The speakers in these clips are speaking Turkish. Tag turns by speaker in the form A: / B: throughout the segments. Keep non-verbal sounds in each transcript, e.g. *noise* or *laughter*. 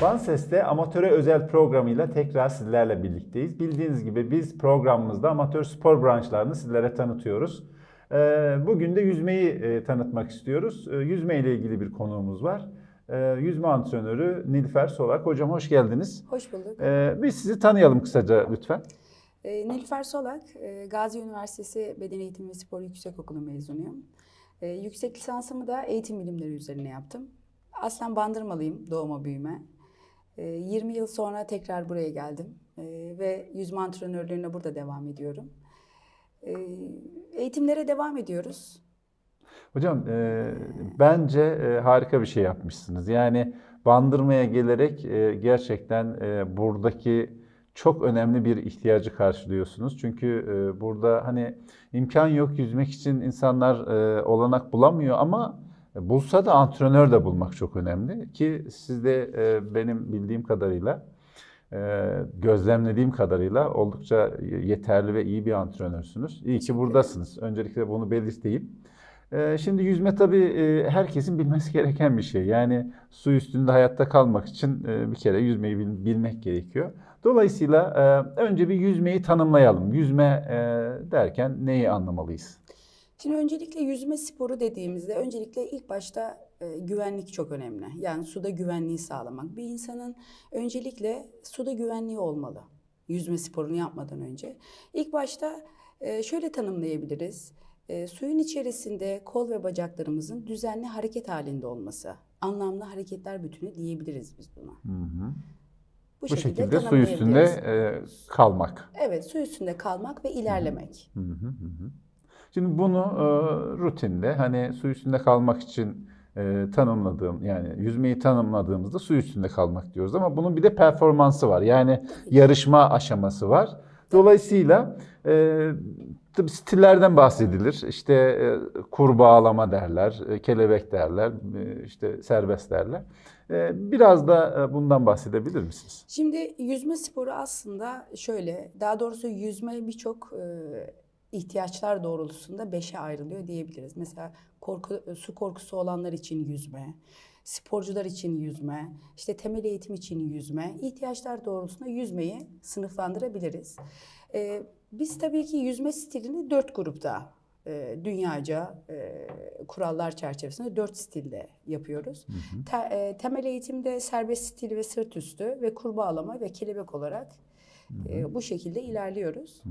A: Van Ses'te amatöre özel programıyla tekrar sizlerle birlikteyiz. Bildiğiniz gibi biz programımızda amatör spor branşlarını sizlere tanıtıyoruz. Ee, Bugün de yüzmeyi e, tanıtmak istiyoruz. Ee, Yüzme ile ilgili bir konuğumuz var. Ee, Yüzme antrenörü Nilüfer Solak. Hocam hoş geldiniz.
B: Hoş bulduk.
A: Biz sizi tanıyalım kısaca lütfen.
B: Nilüfer Solak, e, Gazi Üniversitesi Beden Eğitimi ve Spor Yüksekokulu mezunuyum. Yüksek lisansımı da eğitim bilimleri üzerine yaptım. Aslen Bandırmalıyım doğuma büyüme. Ee, 20 yıl sonra tekrar buraya geldim Ee, ve yüzme antrenörlüğüne burada devam ediyorum. Ee, eğitimlere devam ediyoruz.
A: Hocam e, bence e, harika bir şey yapmışsınız. Yani bandırmaya gelerek e, gerçekten e, buradaki çok önemli bir ihtiyacı karşılıyorsunuz. Çünkü e, burada hani imkan yok yüzmek için insanlar e, olanak bulamıyor ama bulsa da antrenör de bulmak çok önemli. Ki siz de e, benim bildiğim kadarıyla e, gözlemlediğim kadarıyla oldukça yeterli ve iyi bir antrenörsünüz. İyi ki buradasınız. Öncelikle bunu belirteyim. Ee, Şimdi yüzme tabii e, herkesin bilmesi gereken bir şey. Yani su üstünde hayatta kalmak için e, bir kere yüzmeyi bil- bilmek gerekiyor. Dolayısıyla e, önce bir yüzmeyi tanımlayalım. Yüzme e, derken neyi anlamalıyız?
B: Şimdi öncelikle yüzme sporu dediğimizde öncelikle ilk başta e, güvenlik çok önemli. Yani suda güvenliği sağlamak. Bir insanın öncelikle suda güvenliği olmalı. Yüzme sporunu yapmadan önce. İlk başta e, şöyle tanımlayabiliriz. E, suyun içerisinde kol ve bacaklarımızın düzenli hareket halinde olması. Anlamlı hareketler bütünü diyebiliriz biz buna.
A: Hı hı.
B: Bu,
A: Bu şekilde su üstünde e, kalmak.
B: Evet, su üstünde kalmak ve ilerlemek.
A: Hı hı hı hı. Şimdi bunu e, rutinde hani su üstünde kalmak için e, tanımladığım yani yüzmeyi tanımladığımızda su üstünde kalmak diyoruz ama bunun bir de performansı var. Yani yarışma aşaması var. Dolayısıyla e, tabii stillerden bahsedilir. İşte e, kurbağalama derler, e, kelebek derler, e, işte serbest derler. E, biraz da e, bundan bahsedebilir misiniz?
B: Şimdi yüzme sporu aslında şöyle, daha doğrusu yüzme birçok e, ihtiyaçlar doğrultusunda beşe ayrılıyor diyebiliriz. Mesela korku, su korkusu olanlar için yüzme, sporcular için yüzme, işte temel eğitim için yüzme, ihtiyaçlar doğrultusunda yüzmeyi sınıflandırabiliriz. E, biz tabii ki yüzme stilini dört grupta e, dünyaca e, kurallar çerçevesinde dört stilde yapıyoruz. Te- e, temel eğitimde serbest stil ve sırt üstü ve kurbağalama ve kelebek olarak e, bu şekilde ilerliyoruz.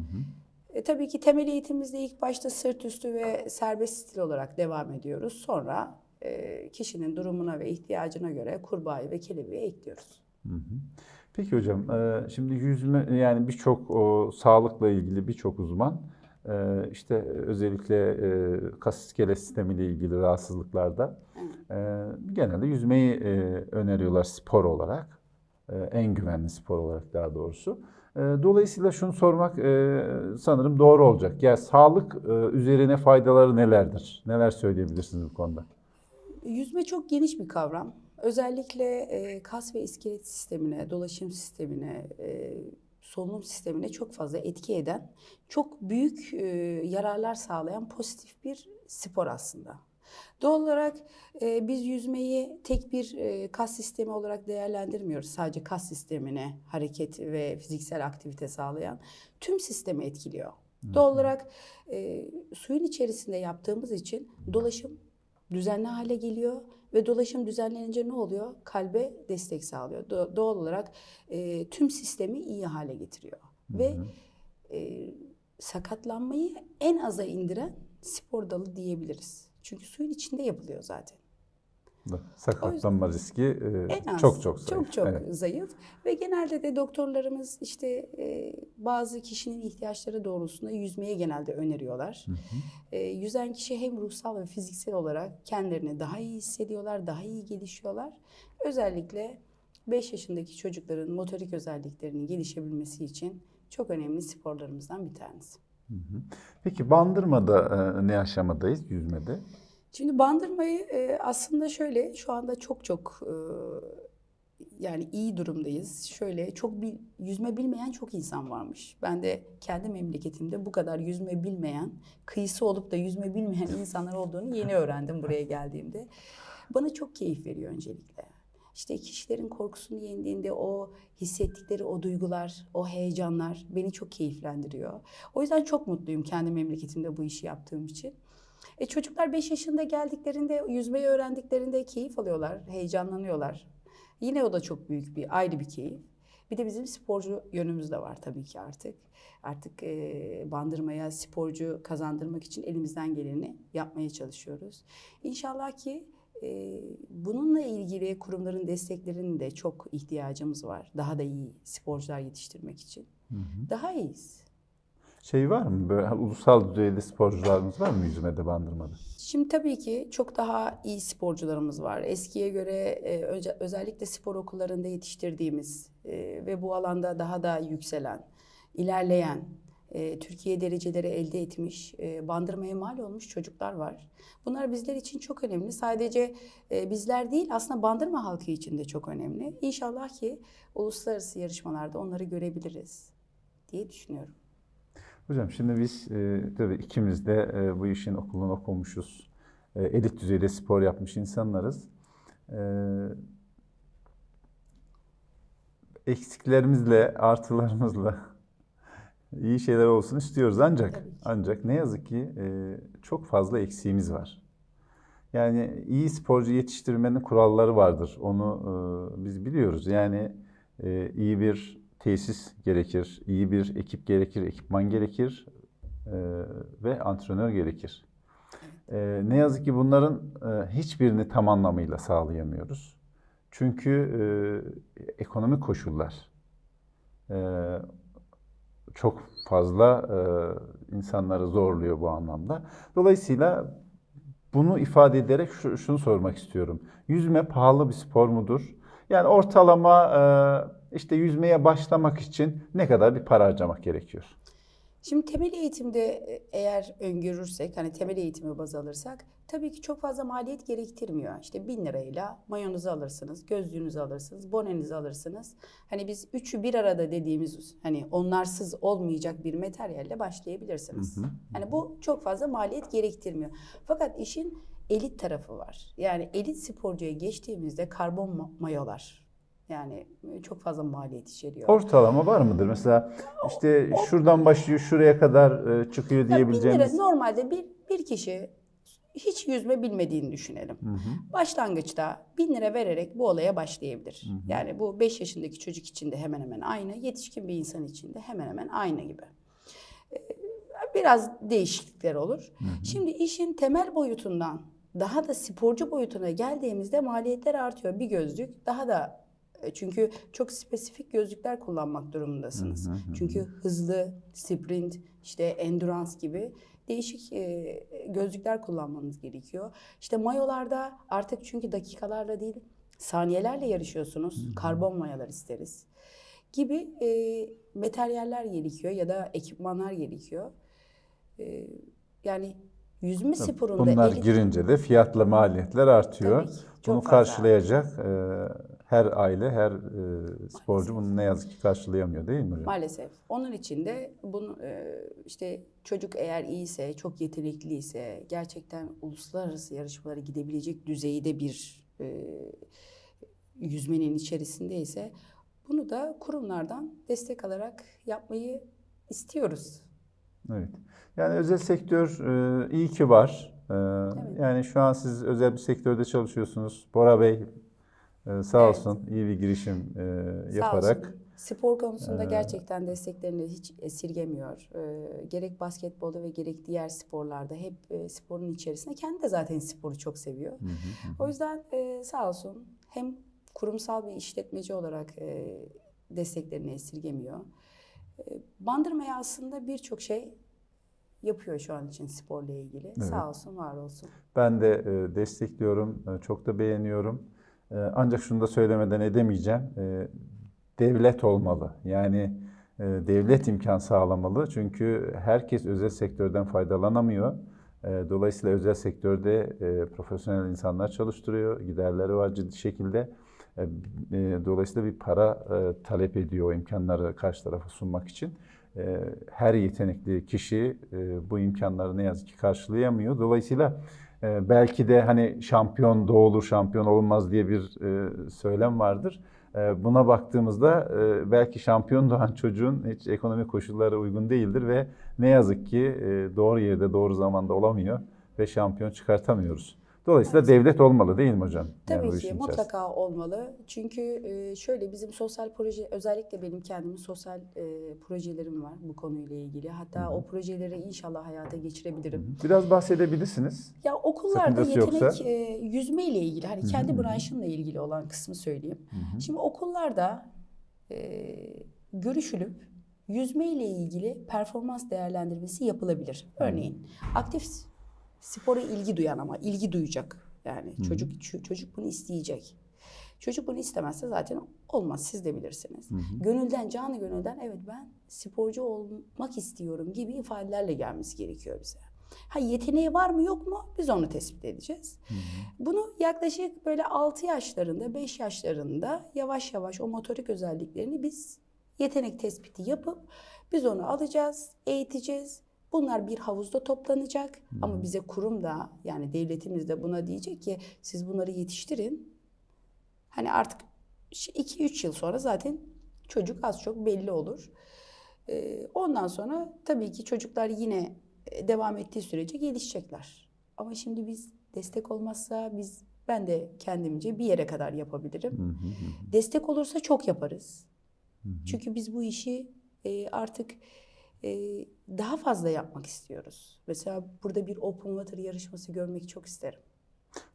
B: E, tabii ki temel eğitimimizde ilk başta sırt üstü ve serbest stil olarak devam ediyoruz. Sonra e, kişinin durumuna ve ihtiyacına göre kurbağayı ve kelebeği ekliyoruz.
A: Hı hı. Peki hocam, e, şimdi yüzme yani birçok sağlıkla ilgili birçok uzman e, işte özellikle e, kas iskelet sistemiyle ilgili rahatsızlıklarda e, genelde yüzmeyi e, öneriyorlar spor olarak. E, En güvenli spor olarak daha doğrusu. E, Dolayısıyla şunu sormak e, sanırım doğru olacak. Ya sağlık e, üzerine faydaları nelerdir? Neler söyleyebilirsiniz bu konuda?
B: Yüzme çok geniş bir kavram. Özellikle e, kas ve iskelet sistemine, dolaşım sistemine, solunum sistemine çok fazla etki eden, çok büyük yararlar sağlayan pozitif bir spor aslında. Doğal olarak e, biz yüzmeyi tek bir e, kas sistemi olarak değerlendirmiyoruz. Sadece kas sistemine hareket ve fiziksel aktivite sağlayan tüm sistemi etkiliyor. Doğal olarak e, suyun içerisinde yaptığımız için dolaşım düzenli hale geliyor ve dolaşım düzenlenince ne oluyor? Kalbe destek sağlıyor. Do- doğal olarak e, tüm sistemi iyi hale getiriyor. Ve e, sakatlanmayı en aza indiren spor dalı diyebiliriz. Çünkü suyun içinde yapılıyor zaten.
A: Sakatlanma riski e,
B: En az.
A: çok çok zayıf.
B: Çok çok
A: Evet.
B: zayıf. Ve genelde de doktorlarımız işte e, bazı kişinin ihtiyaçları doğrultusunda yüzmeye genelde öneriyorlar. E, yüzen kişi hem ruhsal ve fiziksel olarak kendilerini daha iyi hissediyorlar, daha iyi gelişiyorlar. Özellikle 5 yaşındaki çocukların motorik özelliklerinin gelişebilmesi için çok önemli sporlarımızdan bir tanesi.
A: Peki bandırmada e, ne aşamadayız yüzmede?
B: Şimdi bandırmayı e, aslında şöyle şu anda çok çok e, yani iyi durumdayız. Şöyle çok bil- yüzme bilmeyen çok insan varmış. Ben de kendi memleketimde bu kadar yüzme bilmeyen, kıyısı olup da yüzme bilmeyen *laughs* insanlar olduğunu yeni öğrendim buraya geldiğimde. Bana çok keyif veriyor öncelikle. İşte kişilerin korkusunu yendiğinde o hissettikleri o duygular, o heyecanlar beni çok keyiflendiriyor. O yüzden çok mutluyum kendi memleketimde bu işi yaptığım için. E çocuklar 5 yaşında geldiklerinde, yüzmeyi öğrendiklerinde keyif alıyorlar, heyecanlanıyorlar. Yine o da çok büyük bir, ayrı bir keyif. Bir de bizim sporcu yönümüz de var tabii ki artık. Artık e, bandırmaya sporcu kazandırmak için elimizden geleni yapmaya çalışıyoruz. İnşallah ki bununla ilgili kurumların desteklerinin de çok ihtiyacımız var. Daha da iyi sporcular yetiştirmek için. Daha iyiyiz.
A: Şey var mı böyle ulusal düzeyde sporcularımız var mı yüzmede bandırmada?
B: Şimdi tabii ki çok daha iyi sporcularımız var. Eskiye göre önce, özellikle spor okullarında yetiştirdiğimiz e, ve bu alanda daha da yükselen, ilerleyen, e, Türkiye dereceleri elde etmiş, e, bandırmaya mal olmuş çocuklar var. Bunlar bizler için çok önemli. Sadece e, bizler değil aslında bandırma halkı için de çok önemli. İnşallah ki uluslararası yarışmalarda onları görebiliriz diye düşünüyorum.
A: Hocam şimdi biz tabii ikimiz de bu işin okulunu okumuşuz. Elit düzeyde spor yapmış insanlarız. Eksiklerimizle, artılarımızla iyi şeyler olsun istiyoruz. Ancak ancak ne yazık ki e, çok fazla eksiğimiz var. Yani iyi sporcu yetiştirmenin kuralları vardır. Onu e, biz biliyoruz. Yani e, iyi bir tesis gerekir, iyi bir ekip gerekir, ekipman gerekir e, ve antrenör gerekir. E, ne yazık ki bunların e, hiçbirini tam anlamıyla sağlayamıyoruz. Çünkü e, ekonomik koşullar e, çok fazla e, insanları zorluyor bu anlamda. Dolayısıyla bunu ifade ederek şu- şunu sormak istiyorum. Yüzme pahalı bir spor mudur? Yani ortalama e, işte yüzmeye başlamak için ne kadar bir para harcamak gerekiyor?
B: Şimdi temel eğitimde e, eğer öngörürsek, hani temel eğitimi baz alırsak tabii ki çok fazla maliyet gerektirmiyor. İşte bin lirayla mayonuzu alırsınız, gözlüğünüzü alırsınız, bonenizi alırsınız. Hani biz üçü bir arada dediğimiz hani onlarsız olmayacak bir materyalle başlayabilirsiniz. Hani bu çok fazla maliyet gerektirmiyor. Fakat işin elit tarafı var. Yani elit sporcuya geçtiğimizde karbon ma- mayolar. Yani e, çok fazla maliyet içeriyor.
A: Ortalama var mıdır? Mesela işte şuradan başlıyor şuraya kadar e, çıkıyor
B: Ya bin lira
A: diyebileceğimiz.
B: normalde bir, bir kişi hiç yüzme bilmediğini düşünelim. Başlangıçta bin lira vererek bu olaya başlayabilir. Yani bu 5 yaşındaki çocuk için de hemen hemen aynı, yetişkin bir insan için de hemen hemen aynı gibi. Ee, Biraz değişiklikler olur. Şimdi işin temel boyutundan daha da sporcu boyutuna geldiğimizde maliyetler artıyor. Bir gözlük daha da e, çünkü çok spesifik gözlükler kullanmak durumundasınız. Çünkü hızlı, sprint, işte endurance gibi değişik e, gözlükler kullanmanız gerekiyor. İşte mayolarda artık çünkü dakikalarla değil saniyelerle yarışıyorsunuz. Karbon mayolar isteriz gibi e, materyaller gerekiyor ya da ekipmanlar gerekiyor. E, yani yüzme sporunda
A: Bunlar
B: elit-
A: girince de fiyatla maliyetler artıyor.
B: Tabii ki,
A: Bunu karşılayacak e, her aile, her e, sporcu bunu ne yazık ki karşılayamıyor değil mi hocam?
B: Maalesef. Onun için de bunu e, işte çocuk eğer iyiyse, çok yetenekliyse, gerçekten uluslararası yarışmalara gidebilecek düzeyde bir e, yüzmenin içerisindeyse bunu da kurumlardan destek alarak yapmayı istiyoruz.
A: Evet. Yani özel sektör e, iyi ki var. E,
B: Evet.
A: Yani şu an siz özel bir sektörde çalışıyorsunuz. Bora Bey e, sağ
B: Evet.
A: olsun iyi bir girişim e,
B: Sağ
A: yaparak.
B: olsun. Spor konusunda gerçekten desteklerini hiç esirgemiyor. Ee, gerek basketbolda ve gerek diğer sporlarda hep e, sporun içerisinde. Kendi de zaten sporu çok seviyor. O yüzden e, sağ olsun hem kurumsal bir işletmeci olarak e, desteklerini esirgemiyor. E, Bandırma'ya aslında birçok şey yapıyor şu an için sporla ilgili. Sağ olsun, var olsun.
A: Ben de e, destekliyorum, e, çok da beğeniyorum. E, ancak şunu da söylemeden edemeyeceğim. E, devlet olmalı. Yani e, devlet imkan sağlamalı. Çünkü herkes özel sektörden faydalanamıyor. E, dolayısıyla özel sektörde e, profesyonel insanlar çalıştırıyor. Giderleri var ciddi şekilde. E, dolayısıyla bir para talep ediyor imkanları karşı tarafa sunmak için. Her yetenekli kişi bu imkanları ne yazık ki karşılayamıyor. Dolayısıyla e, belki de hani şampiyon doğulur, şampiyon olunmaz diye bir e, söylem vardır. E, buna baktığımızda e, belki şampiyon *laughs* doğan çocuğun hiç ekonomik koşulları uygun değildir ve ne yazık ki e, doğru yerde doğru zamanda olamıyor ve şampiyon çıkartamıyoruz. Dolayısıyla devlet olmalı değil mi hocam? Yani
B: Tabii
A: bu
B: ki
A: içerisinde.
B: mutlaka olmalı. Çünkü e, şöyle bizim sosyal proje özellikle benim kendimin sosyal e, projelerim var bu konuyla ilgili. Hatta o projeleri inşallah hayata geçirebilirim.
A: Biraz bahsedebilirsiniz.
B: Ya okullarda
A: Sakıncası
B: yetenek e, yüzme ile ilgili hani kendi branşımla ilgili olan kısmı söyleyeyim. Şimdi okullarda e, görüşülüp yüzme ile ilgili performans değerlendirmesi yapılabilir. Örneğin aktif spora ilgi duyan ama ilgi duyacak. Yani çocuk ço- çocuk bunu isteyecek. Çocuk bunu istemezse zaten olmaz siz de bilirsiniz. Gönülden canı gönülden evet ben sporcu olmak istiyorum gibi ifadelerle gelmesi gerekiyor bize. Ha yeteneği var mı yok mu biz onu tespit edeceğiz. Bunu yaklaşık böyle 6 yaşlarında 5 yaşlarında yavaş yavaş o motorik özelliklerini biz yetenek tespiti yapıp biz onu alacağız, eğiteceğiz. Bunlar bir havuzda toplanacak ama bize kurum da yani devletimiz de buna diyecek ki siz bunları yetiştirin. Hani artık 2-3 yıl sonra zaten çocuk az çok belli olur. Ee, Ondan sonra tabii ki çocuklar yine e, devam ettiği sürece gelişecekler. Ama şimdi biz destek olmazsa biz ben de kendimce bir yere kadar yapabilirim. Destek olursa çok yaparız. Çünkü biz bu işi e, artık daha fazla yapmak istiyoruz. Mesela burada bir open water yarışması görmek çok isterim.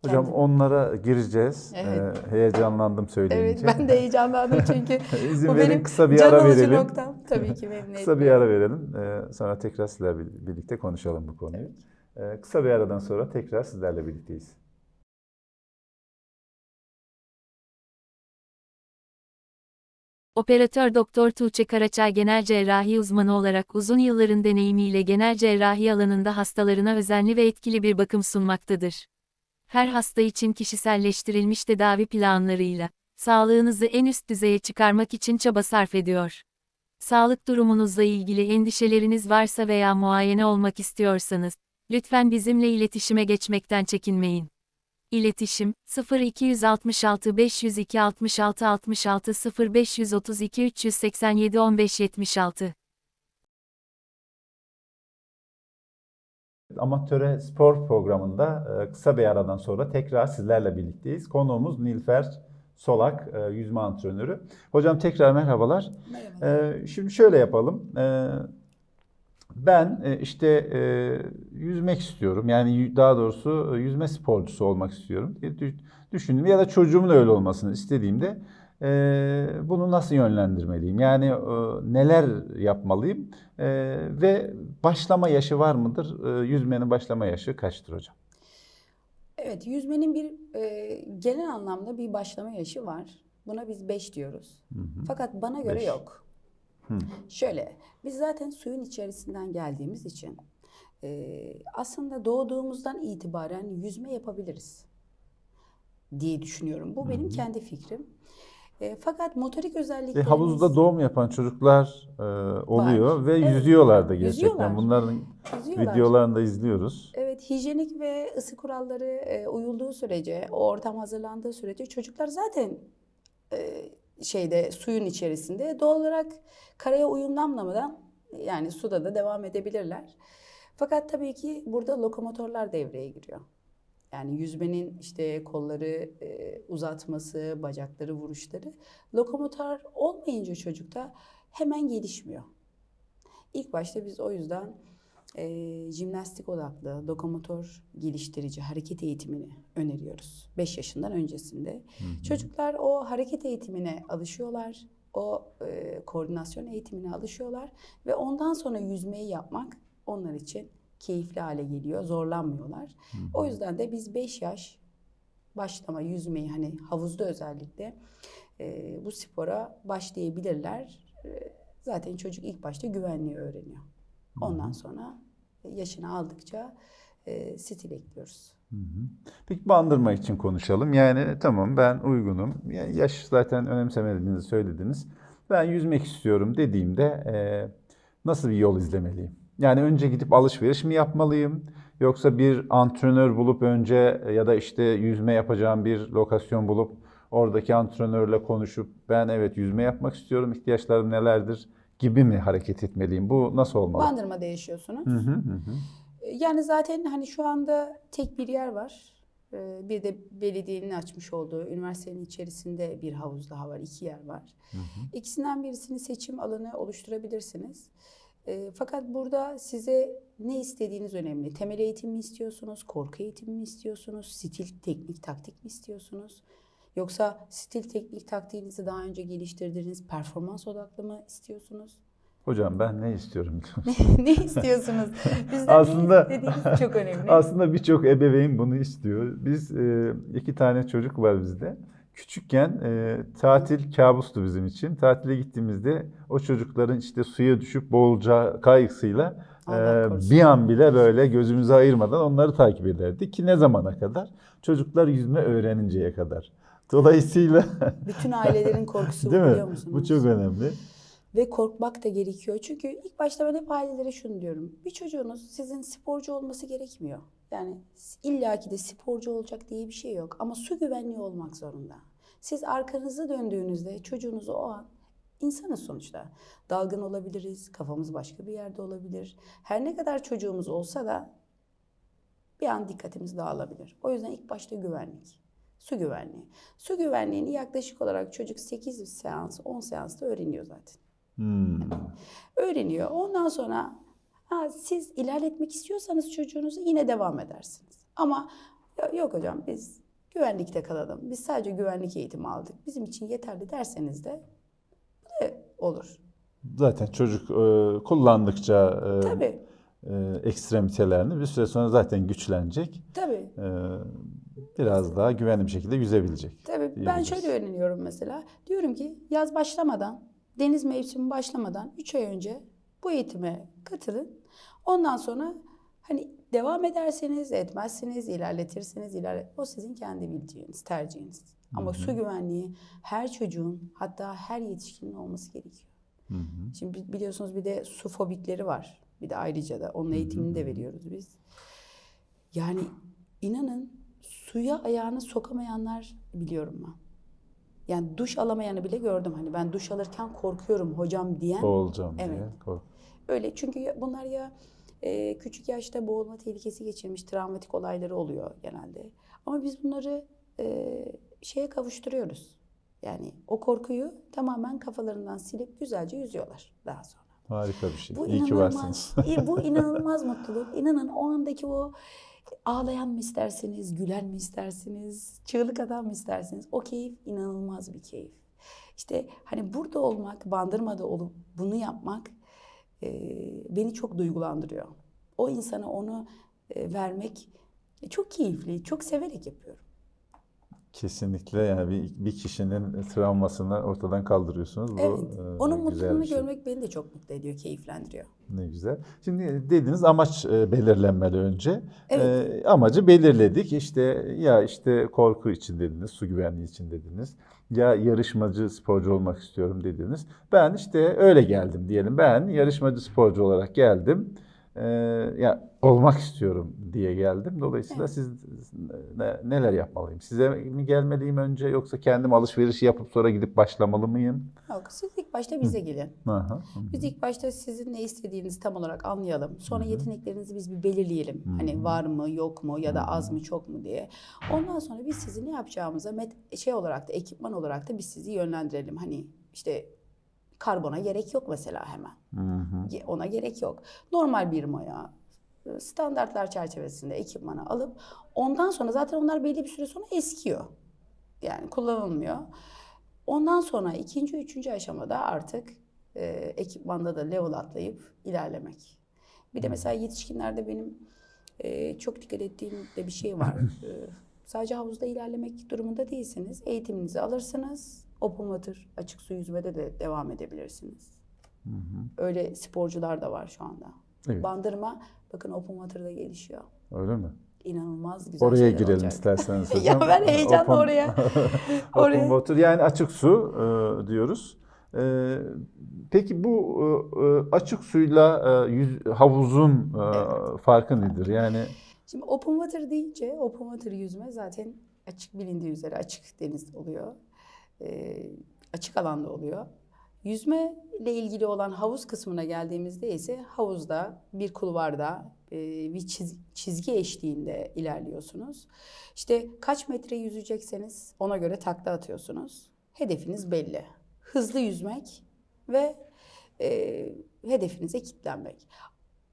A: Hocam
B: Kendim.
A: onlara gireceğiz.
B: Evet.
A: Ee, heyecanlandım söyleyince.
B: Evet ben de heyecanlandım *laughs* çünkü
A: İzin
B: bu
A: verin
B: benim
A: kısa bir
B: can
A: ara verelim.
B: noktam. Tabii ki memnuniyetle.
A: Kısa bir ara verelim. Ee, sonra tekrar sizlerle bir- birlikte konuşalım bu konuyu. Ee, kısa bir aradan sonra tekrar sizlerle birlikteyiz.
C: Operatör Doktor Tuğçe Karaçay genel cerrahi uzmanı olarak uzun yılların deneyimiyle genel cerrahi alanında hastalarına özenli ve etkili bir bakım sunmaktadır. Her hasta için kişiselleştirilmiş tedavi planlarıyla sağlığınızı en üst düzeye çıkarmak için çaba sarf ediyor. Sağlık durumunuzla ilgili endişeleriniz varsa veya muayene olmak istiyorsanız, lütfen bizimle iletişime geçmekten çekinmeyin. İletişim 0266 502 66 66 0532 387 15 76
A: Amatöre spor programında e, kısa bir aradan sonra tekrar sizlerle birlikteyiz. Konuğumuz Nilfer Solak, e, yüzme antrenörü. Hocam tekrar merhabalar.
B: Merhaba.
A: Ee, şimdi şöyle yapalım. Ben e, işte e, yüzmek istiyorum. Yani daha doğrusu e, yüzme sporcusu olmak istiyorum diye dü- düşündüm. Ya da çocuğumun öyle olmasını istediğimde bunu nasıl yönlendirmeliyim? Yani neler yapmalıyım? Ve başlama yaşı var mıdır? Yüzmenin başlama yaşı kaçtır hocam?
B: Evet, yüzmenin bir e, genel anlamda bir başlama yaşı var. Buna biz 5 diyoruz. Fakat bana göre
A: Beş.
B: yok. Şöyle, biz zaten suyun içerisinden geldiğimiz için e, aslında doğduğumuzdan itibaren yüzme yapabiliriz diye düşünüyorum. Bu benim kendi fikrim. E, fakat motorik
A: E,
B: özelliklerimiz...
A: havuzda doğum yapan çocuklar e, oluyor ve
B: Evet.
A: yüzüyorlar da gerçekten.
B: Yüzüyorlar.
A: Bunların
B: Yüzüyorlar.
A: videolarını da izliyoruz.
B: Evet, hijyenik ve ısı kuralları e, uyulduğu sürece, o ortam hazırlandığı sürece çocuklar zaten e, şeyde suyun içerisinde doğal olarak karaya uyumlanmadan yani suda da devam edebilirler. Fakat tabii ki burada lokomotorlar devreye giriyor. Yani yüzmenin işte kolları e, uzatması, bacakları vuruşları lokomotor olmayınca çocukta hemen gelişmiyor. İlk başta biz o yüzden e, jimnastik odaklı lokomotor geliştirici hareket eğitimini öneriyoruz. 5 yaşından öncesinde. Çocuklar o hareket eğitimine alışıyorlar. O e, koordinasyon eğitimine alışıyorlar ve ondan sonra yüzmeyi yapmak onlar için keyifli hale geliyor. Zorlanmıyorlar. O yüzden de biz 5 yaş başlama yüzmeyi hani havuzda özellikle e, bu spora başlayabilirler. E, zaten çocuk ilk başta güvenliği öğreniyor. Ondan sonra yaşını aldıkça e, stil ekliyoruz.
A: Peki bandırma için konuşalım. Yani tamam ben uygunum. Ya- Yaş zaten önemsemediğinizi söylediniz. Ben yüzmek istiyorum dediğimde e, nasıl bir yol izlemeliyim? Yani önce gidip alışveriş mi yapmalıyım? Yoksa bir antrenör bulup önce ya da işte yüzme yapacağım bir lokasyon bulup oradaki antrenörle konuşup ben evet yüzme yapmak istiyorum, ihtiyaçlarım nelerdir gibi mi hareket etmeliyim? Bu nasıl olmalı?
B: Bandırma'da yaşıyorsunuz.
A: Hı hı hı. hı.
B: Yani zaten hani şu anda tek bir yer var. Ee, Bir de belediyenin açmış olduğu üniversitenin içerisinde bir havuz daha var. iki yer var. İkisinden birisini seçim alanı oluşturabilirsiniz. Ee, Fakat burada size ne istediğiniz önemli. Temel eğitim mi istiyorsunuz? Korku eğitimi mi istiyorsunuz? Stil, teknik, taktik mi istiyorsunuz? Yoksa stil, teknik, taktiğinizi daha önce geliştirdiğiniz performans odaklı mı istiyorsunuz?
A: Hocam ben ne istiyorum? *laughs*
B: ne istiyorsunuz? Bizden
A: Aslında-
B: ne istediğiniz çok önemli. *laughs*
A: Aslında birçok ebeveyn bunu istiyor. Biz e, iki tane çocuk var bizde. Küçükken e, tatil kabustu bizim için. Tatile gittiğimizde o çocukların işte suya düşüp boğulacağı kaygısıyla
B: Allah
A: e, bir an bile böyle gözümüzü ayırmadan onları takip ederdik. Ki ne zamana kadar? Çocuklar yüzme öğreninceye kadar. Dolayısıyla
B: Bütün ailelerin korkusu bu
A: değil
B: biliyor
A: mi?
B: musunuz?
A: Bu çok önemli.
B: Ve korkmak da gerekiyor. Çünkü ilk başta ben hep ailelere şunu diyorum. Bir çocuğunuz sizin sporcu olması gerekmiyor. Yani illaki de sporcu olacak diye bir şey yok. Ama su güvenliği olmak zorunda. Siz arkanızı döndüğünüzde çocuğunuzu o an insanız sonuçta. Dalgın olabiliriz, kafamız başka bir yerde olabilir. Her ne kadar çocuğumuz olsa da bir an dikkatimiz dağılabilir. O yüzden ilk başta güvenlik. Su güvenliği. Su güvenliğini yaklaşık olarak çocuk 8 seans, 10 seansta öğreniyor zaten.
A: Hmm.
B: Öğreniyor. Ondan sonra ha, siz ilerletmek istiyorsanız çocuğunuzu yine devam edersiniz. Ama "Ya- yok hocam biz güvenlikte kalalım. Biz sadece güvenlik eğitimi aldık. Bizim için yeterli derseniz de bu da olur.
A: Zaten çocuk e, kullandıkça e,
B: Tabii.
A: e, ekstremitelerini bir süre sonra zaten güçlenecek.
B: Tabii.
A: E, biraz daha güvenli bir şekilde yüzebilecek.
B: Tabii ben şöyle öğreniyorum mesela. Diyorum ki yaz başlamadan, deniz mevsimi başlamadan 3 ay önce bu eğitime katılın. Ondan sonra hani devam ederseniz, etmezseniz, ilerletirsiniz, ilerlet. O sizin kendi bileceğiniz, tercihiniz. Ama su güvenliği her çocuğun hatta her yetişkinin olması gerekiyor.
A: Hı hı.
B: Şimdi bi- biliyorsunuz bir de su fobikleri var. Bir de ayrıca da onun eğitimini de veriyoruz biz. Yani inanın suya ayağını sokamayanlar biliyorum ben. Yani duş alamayanı bile gördüm. Hani ben duş alırken korkuyorum hocam diyen.
A: Boğulacağım diye.
B: Evet.
A: kork-
B: Öyle çünkü bunlar ya e, küçük yaşta boğulma tehlikesi geçirmiş travmatik olayları oluyor genelde. Ama biz bunları e, şeye kavuşturuyoruz. Yani o korkuyu tamamen kafalarından silip güzelce yüzüyorlar daha sonra.
A: Harika bir şey.
B: Bu
A: İyi ki varsınız.
B: Bu *laughs* inanılmaz mutluluk. İnanın o andaki o ağlayan mı istersiniz, gülen mi istersiniz, çığlık atan mı istersiniz? O keyif inanılmaz bir keyif. İşte hani burada olmak, bandırmada olup bunu yapmak e, beni çok duygulandırıyor. O insana onu e, vermek e, çok keyifli, çok severek yapıyorum.
A: Kesinlikle yani bir, bir kişinin travmasını ortadan kaldırıyorsunuz. Bu
B: evet.
A: e,
B: Onun mutluluğunu
A: şey.
B: görmek beni de çok mutlu ediyor, keyiflendiriyor.
A: Ne güzel. Şimdi dediniz amaç e, belirlenmeli önce.
B: Evet.
A: E, amacı belirledik. İşte ya işte korku için dediniz, su güvenliği için dediniz. Ya yarışmacı sporcu olmak istiyorum dediniz. Ben işte öyle geldim diyelim. Ben yarışmacı sporcu olarak geldim. E, ya olmak istiyorum diye geldim. Dolayısıyla
B: Evet.
A: siz ne- neler yapmalıyım? Size mi gelmeliyim önce yoksa kendim alışveriş yapıp sonra gidip başlamalı mıyım?
B: Yok, siz ilk başta bize gelin.
A: Aha.
B: Biz ilk başta sizin ne istediğinizi tam olarak anlayalım. Sonra yeteneklerinizi biz bir belirleyelim. Hani var mı, yok mu ya da az mı, çok mu diye. Ondan sonra biz sizin ne yapacağımıza met- şey olarak da ekipman olarak da biz sizi yönlendirelim. Hani işte karbona gerek yok mesela hemen.
A: Hı hı.
B: Ona gerek yok. Normal bir maya e, standartlar çerçevesinde ekipmanı alıp ondan sonra zaten onlar belli bir süre sonra eskiyor. Yani kullanılmıyor. Ondan sonra ikinci, üçüncü aşamada artık e, ekipmanda da level atlayıp ilerlemek. Bir de mesela yetişkinlerde benim e, çok dikkat ettiğim de bir şey var. *laughs* E, sadece havuzda ilerlemek durumunda değilsiniz. Eğitiminizi alırsınız. Open water, açık su yüzmede de devam edebilirsiniz. Öyle sporcular da var şu anda.
A: Evet.
B: Bandırma bakın open water'da gelişiyor.
A: Öyle mi?
B: İnanılmaz güzel
A: Oraya girelim
B: olacak.
A: isterseniz *laughs*
B: Ya
A: hocam.
B: ben heyecanla *laughs*
A: Open-
B: oraya- *laughs*
A: Open
B: oraya-
A: water yani açık su e, diyoruz. Ee, peki bu e, e, açık suyla e, yüz, havuzun e, farkı nedir? Yani
B: Şimdi open water deyince open water yüzme zaten açık bilindiği üzere açık deniz oluyor. Ee, açık alanda oluyor. Yüzme ile ilgili olan havuz kısmına geldiğimizde ise havuzda bir kulvarda e, bir çiz- çizgi eşliğinde ilerliyorsunuz. İşte kaç metre yüzecekseniz ona göre takla atıyorsunuz. Hedefiniz belli. Hızlı yüzmek ve e, hedefinize kilitlenmek.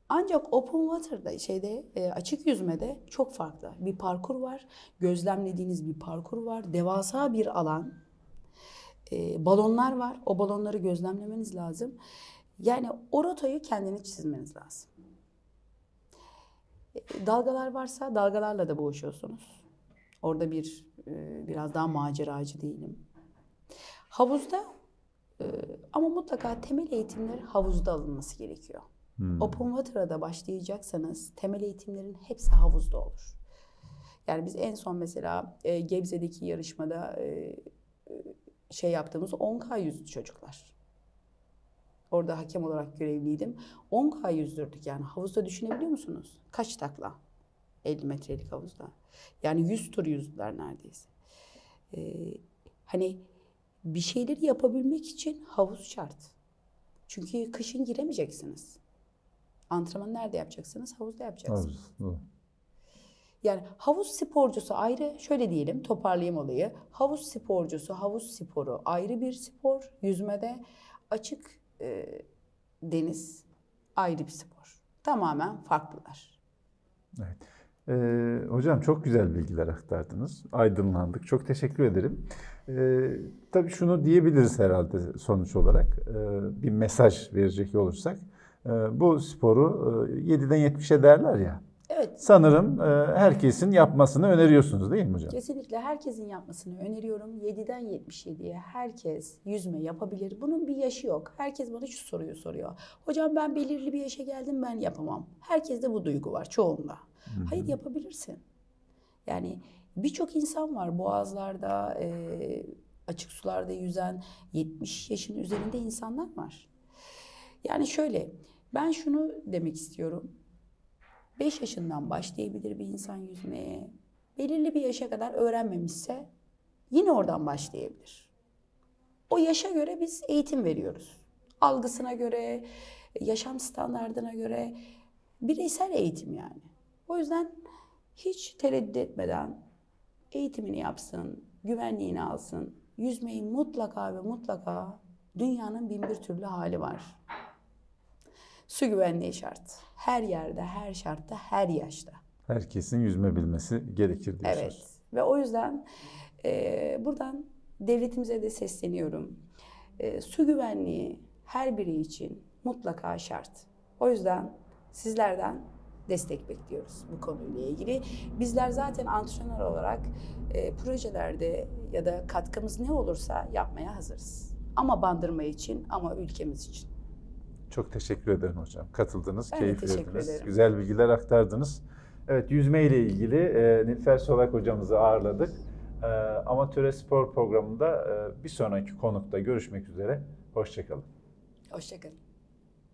B: Ancak open water'da şeyde e, açık yüzmede çok farklı. Bir parkur var. Gözlemlediğiniz bir parkur var. Devasa bir alan. E, balonlar var. O balonları gözlemlemeniz lazım. Yani o rotayı kendiniz çizmeniz lazım. E, dalgalar varsa dalgalarla da boğuşuyorsunuz. Orada bir e, biraz daha maceracı değilim. Havuzda e, ama mutlaka temel eğitimler havuzda alınması gerekiyor.
A: hmm,
B: Open Water'a da başlayacaksanız temel eğitimlerin hepsi havuzda olur. Yani biz en son mesela e, Gebze'deki yarışmada e, şey yaptığımız 10K yüzdü çocuklar. Orada hakem olarak görevliydim. 10K yüzdürdük yani havuzda düşünebiliyor musunuz? Kaç takla? 50 metrelik havuzda. Yani 100 tur yüzdüler neredeyse. E, hani bir şeyleri yapabilmek için havuz şart. Çünkü kışın giremeyeceksiniz. Antrenmanı nerede yapacaksınız? Havuzda yapacaksınız.
A: havuz. doğru.
B: Yani havuz sporcusu ayrı, şöyle diyelim toparlayayım olayı. Havuz sporcusu, havuz sporu ayrı bir spor. Yüzmede açık e, deniz ayrı bir spor. Tamamen farklılar.
A: Evet. Ee, hocam çok güzel bilgiler aktardınız. Aydınlandık. Çok teşekkür ederim. Ee, tabii şunu diyebiliriz herhalde sonuç olarak. Ee, bir mesaj verecek olursak. Ee, bu sporu e, 7'den 70'e derler ya.
B: Evet,
A: Sanırım e, herkesin yapmasını öneriyorsunuz değil mi hocam?
B: kesinlikle herkesin yapmasını öneriyorum. 7'den 77'ye herkes yüzme yapabilir. Bunun bir yaşı yok. Herkes bana şu soruyu soruyor. Hocam ben belirli bir yaşa geldim ben yapamam. Herkeste bu duygu var çoğunda. Hayır yapabilirsin. Yani birçok insan var boğazlarda, e, açık sularda yüzen 70 yaşın üzerinde insanlar var. Yani şöyle ben şunu demek istiyorum. 5 yaşından başlayabilir bir insan yüzmeye. Belirli bir yaşa kadar öğrenmemişse yine oradan başlayabilir. O yaşa göre biz eğitim veriyoruz. Algısına göre, yaşam standardına göre bireysel eğitim yani. O yüzden hiç tereddüt etmeden eğitimini yapsın, güvenliğini alsın. Yüzmeyi mutlaka ve mutlaka dünyanın bin bir türlü hali var. Su güvenliği şart. Her yerde, her şartta, her yaşta.
A: Herkesin yüzme bilmesi gerekir diyorsunuz.
B: Evet. Ve o yüzden e, buradan devletimize de sesleniyorum. E, su güvenliği her biri için mutlaka şart. O yüzden sizlerden destek bekliyoruz bu konuyla ilgili. Bizler zaten antrenör olarak e, projelerde ya da katkımız ne olursa yapmaya hazırız. Ama bandırma için ama ülkemiz için.
A: Çok teşekkür ederim hocam. Katıldınız,
B: Ben
A: keyif verdiniz.
B: ederim.
A: Güzel bilgiler aktardınız. Evet, yüzme ile ilgili e, Nilüfer Solak hocamızı ağırladık. E, Amatöre Spor programında e, bir sonraki konukta görüşmek üzere. Hoşçakalın.
B: Hoşçakalın.